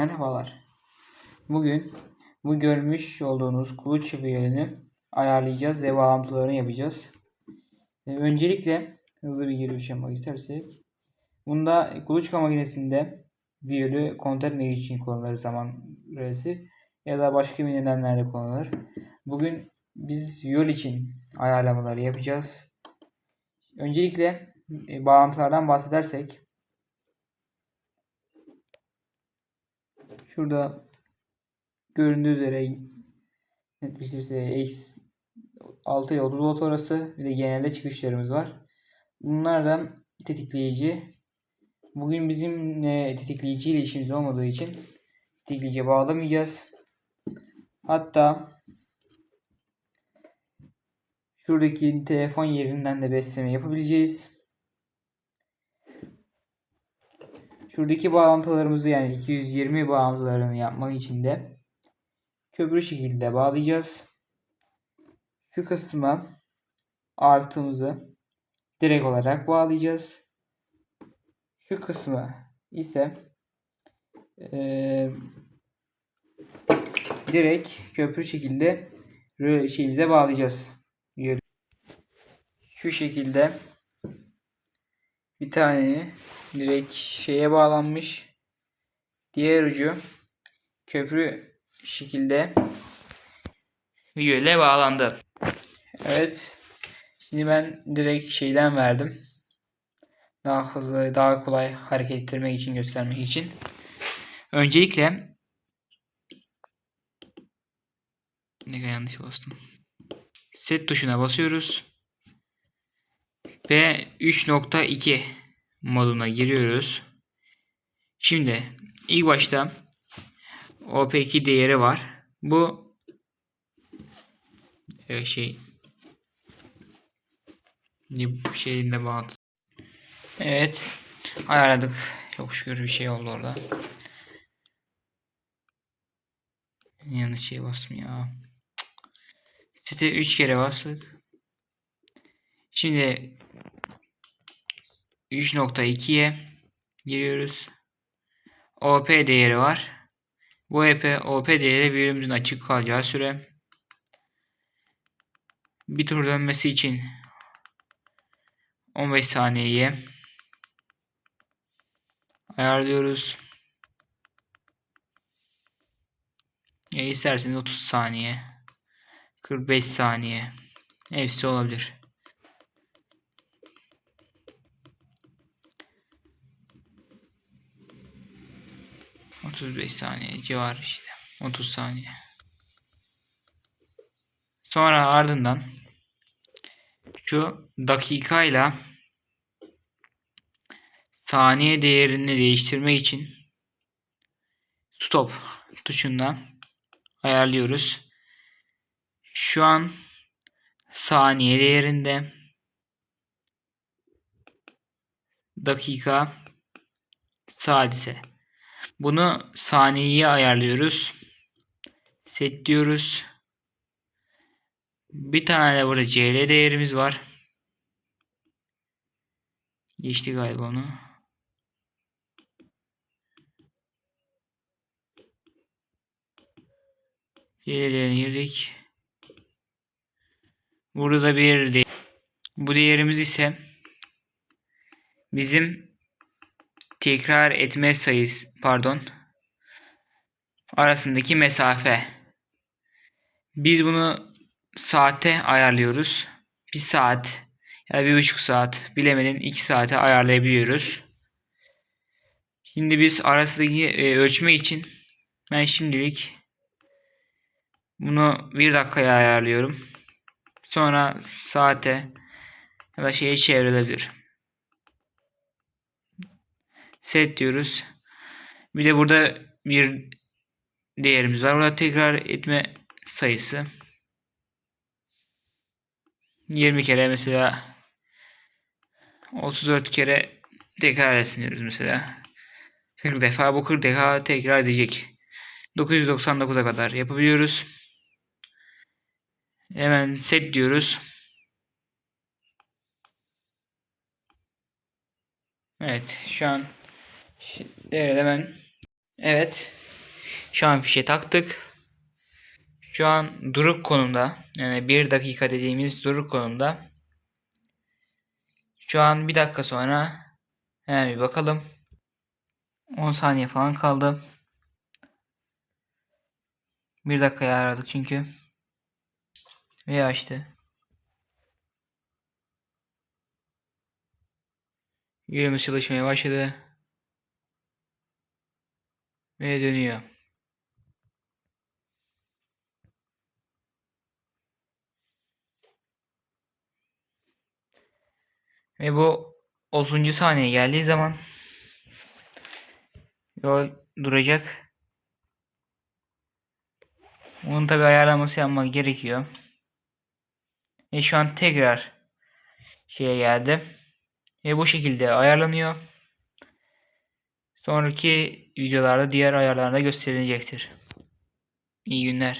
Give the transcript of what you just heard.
Merhabalar. Bugün bu görmüş olduğunuz kuluçka üyelerini ayarlayacağız ve bağlantılarını yapacağız. E, Öncelikle hızlı bir giriş yapmak istersek bunda kuluçka makinesinde viyolü kontrol etmek için kullanılır zaman resi ya da başka bir nedenlerle kullanılır. Bugün biz viyol için ayarlamaları yapacağız. Öncelikle e, bağlantılardan bahsedersek Şurada göründüğü üzere netleştirirse X 6 ile 30 volt orası bir de genelde çıkışlarımız var. Bunlardan tetikleyici. Bugün bizim e, tetikleyici ile işimiz olmadığı için tetikleyiciye bağlamayacağız. Hatta şuradaki telefon yerinden de besleme yapabileceğiz. Şuradaki bağlantılarımızı yani 220 bağlantılarını yapmak için de köprü şekilde bağlayacağız. Şu kısma artımızı direkt olarak bağlayacağız. Şu kısmı ise e, direkt köprü şekilde şeyimize bağlayacağız. Şu şekilde bir tane direkt şeye bağlanmış. Diğer ucu köprü şekilde yöle bağlandı. Evet. Şimdi ben direkt şeyden verdim. Daha hızlı, daha kolay hareket ettirmek için göstermek için. Öncelikle ne kadar yanlış bastım. Set tuşuna basıyoruz. Ve 3.2 moduna giriyoruz. Şimdi ilk başta OP2 değeri var. Bu e, şey şeyinde bağlı. Evet. Ayarladık. Çok şükür bir şey oldu orada. Yanlış şey bastım ya. Site 3 kere bastık. Şimdi 3.2'ye giriyoruz. OP değeri var. Bu EP, OP değeri virümüzün açık kalacağı süre. Bir tur dönmesi için 15 saniyeye ayarlıyoruz. Ya isterseniz 30 saniye 45 saniye hepsi olabilir. 35 saniye civarı işte. 30 saniye. Sonra ardından şu dakikayla saniye değerini değiştirmek için stop tuşundan ayarlıyoruz. Şu an saniye değerinde dakika sadise bunu saniyeye ayarlıyoruz. Set diyoruz. Bir tane de burada CL değerimiz var. Geçti galiba onu. CL değerine girdik. Burada bir de bu değerimiz ise bizim tekrar etme sayısı pardon arasındaki mesafe. Biz bunu saate ayarlıyoruz. Bir saat ya da bir buçuk saat bilemedin iki saate ayarlayabiliyoruz. Şimdi biz arasındaki e, ölçmek için ben şimdilik bunu bir dakikaya ayarlıyorum. Sonra saate ya da şeye çevrilebilir set diyoruz. Bir de burada bir değerimiz var. Burada tekrar etme sayısı. 20 kere mesela 34 kere tekrar etsin mesela. 40 defa bu 40 defa tekrar edecek. 999'a kadar yapabiliyoruz. Hemen set diyoruz. Evet şu an Değeri de ben evet Şu an fişe taktık. Şu an duruk konumda. Yani 1 dakika dediğimiz duruk konumda. Şu an bir dakika sonra hemen bir bakalım. 10 saniye falan kaldı. 1 dakikaya aradık çünkü. Ve açtı. Yürümüş çalışmaya başladı. Ve dönüyor. Ve bu 30. saniye geldiği zaman yol duracak. Bunun tabi ayarlaması yapmak gerekiyor. Ve şu an tekrar şeye geldi. Ve bu şekilde ayarlanıyor. Sonraki videolarda diğer ayarlarda gösterilecektir. İyi günler.